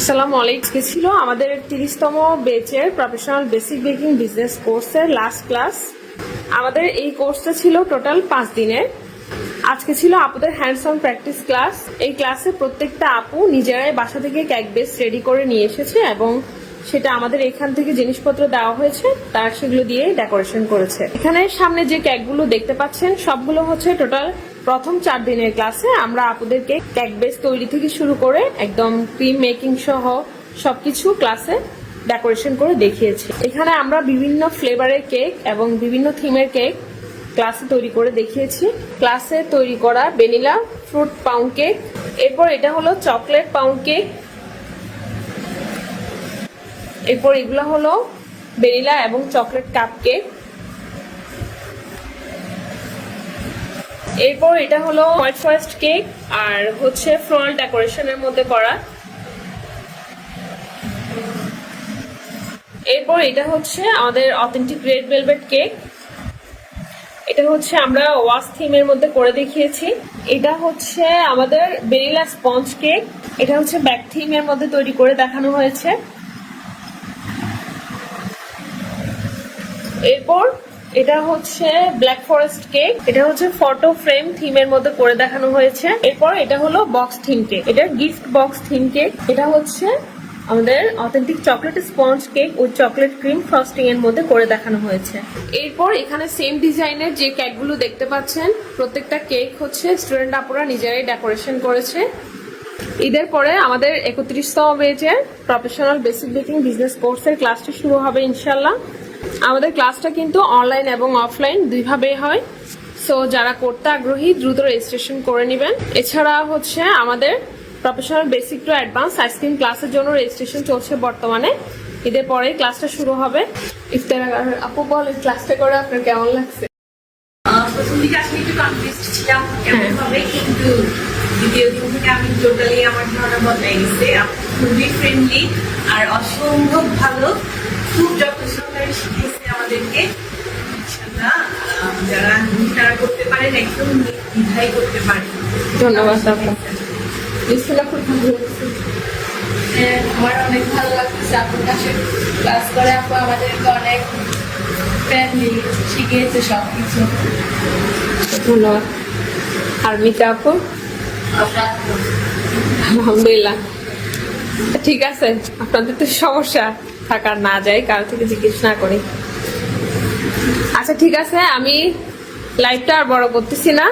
আসসালামু আলাইকুম। ছিল? আমাদের তিরিশতম বেচের প্রফেশনাল বেসিক বেকিং বিজনেস কোর্সের লাস্ট ক্লাস আমাদের এই কোর্সটা ছিল টোটাল পাঁচ দিনের। আজকে ছিল আপুদের হ্যান্ডস অন প্র্যাকটিস ক্লাস এই ক্লাসে প্রত্যেকটা আপু নিজেরাই বাসা থেকে কেক বেস রেডি করে নিয়ে এসেছে এবং সেটা আমাদের এখান থেকে জিনিসপত্র দেওয়া হয়েছে, তার সেগুলো দিয়ে ডেকোরেশন করেছে। এখানে সামনে যে কেকগুলো দেখতে পাচ্ছেন, সবগুলো হচ্ছে টোটাল প্রথম চার দিনের ক্লাসে আমরা আপুদেরকে কেক বেস তৈরি থেকে শুরু করে একদম ক্রিম মেকিং সহ সবকিছু ক্লাসে ডেকোরেশন করে দেখিয়েছি। এখানে আমরা বিভিন্ন ফ্লেভারের কেক এবং বিভিন্ন থিমের কেক ক্লাসে তৈরি করে দেখিয়েছি। ক্লাসে তৈরি করা ভ্যানিলা ফ্রুট পাউন্ড কেক এরপর এটা হলো চকলেট পাউন্ড কেক এরপর এগুলো হলো ভ্যানিলা এবং চকলেট কাপ কেক এরপর এটা হলো হোয়াইট ফরেস্ট কেক আর হচ্ছে ফ্লোরাল ডেকোরেশনের মধ্যে করা। এরপর এটা হচ্ছে আমাদের অথেন্টিক রেড ভেলভেট কেক এটা হচ্ছে আমরা ওয়াশ থিমের মধ্যে করে দেখিয়েছি। এটা হচ্ছে আমাদের ভেনিলা স্পঞ্জ কেক এটা হচ্ছে ব্যাক থিমের মধ্যে তৈরি করে দেখানো হয়েছে। এরপর এটা হচ্ছে ব্ল্যাক ফরেস্ট কেক এটা হচ্ছে ফটো ফ্রেম থিমের মধ্যে করে দেখানো হয়েছে। এরপর এটা হলো বক্স থিম কেক এটা গিফট বক্স থিম কেক এটা হচ্ছে আমাদের অথেন্টিক চকলেট স্পঞ্জ কেক ও চকলেট ক্রিম ফ্রস্টিং এর মধ্যে করে দেখানো হয়েছে। এরপর এখানে সেম ডিজাইনের যে কেকগুলো দেখতে পাচ্ছেন, প্রত্যেকটা কেক হচ্ছে স্টুডেন্ট আপুরা নিজেরাই ডেকোরেশন করেছে। ঈদের পরে আমাদের একত্রিশতম বেজের প্রফেশনাল বেসিক বেকিং বিজনেস কোর্সের ক্লাসটি শুরু হবে ইনশাল্লাহ আমাদের ক্লাসটা কিন্তু অনলাইন এবং অফলাইন দুইভাবেই হয়। সো যারা করতে আগ্রহী দ্রুত রেজিস্ট্রেশন করে নেবেন। এছাড়া হচ্ছে আমাদের professional basic to advance ice cream ক্লাসের জন্য রেজিস্ট্রেশন চলছে বর্তমানে। ঈদের পরেই ক্লাসটা শুরু হবে। ইফতার আপু বলেন ক্লাসটা করে আপনার কেমন লাগছে? আহ, প্রথম দিকে আসলে একটু কনফিউজড ছিলাম কেমন হ্যাঁ। হবে কিন্তু দ্বিতীয় দিন থেকে আমি টোটালি আমার ধারণা বদলাই গেছে। খুবই ফ্রেন্ডলি আর অসম্ভব ভালো খুব যত্ন শিখিয়েছে আমাদেরকে। যারা তারা করতে পারেন একদম করতে পারেন। ধন্যবাদ খুব ভালো হ্যাঁ, আমার অনেক ভালো লাগতেছে আপুর কাছে। ক্লাস করে আপু আমাদেরকে অনেক ফ্রেন্ডলি শিখিয়েছে সব কিছু ধন্যবাদ। আর মিতা আপু? আলহামদুলিল্লাহ। ঠিক আছে আপনাদের তো সমস্যা। থাকার না যায় কারও থেকে জিজ্ঞেস না করি। আচ্ছা ঠিক আছে, আমি লাইভটা আর বড় করতেছি না।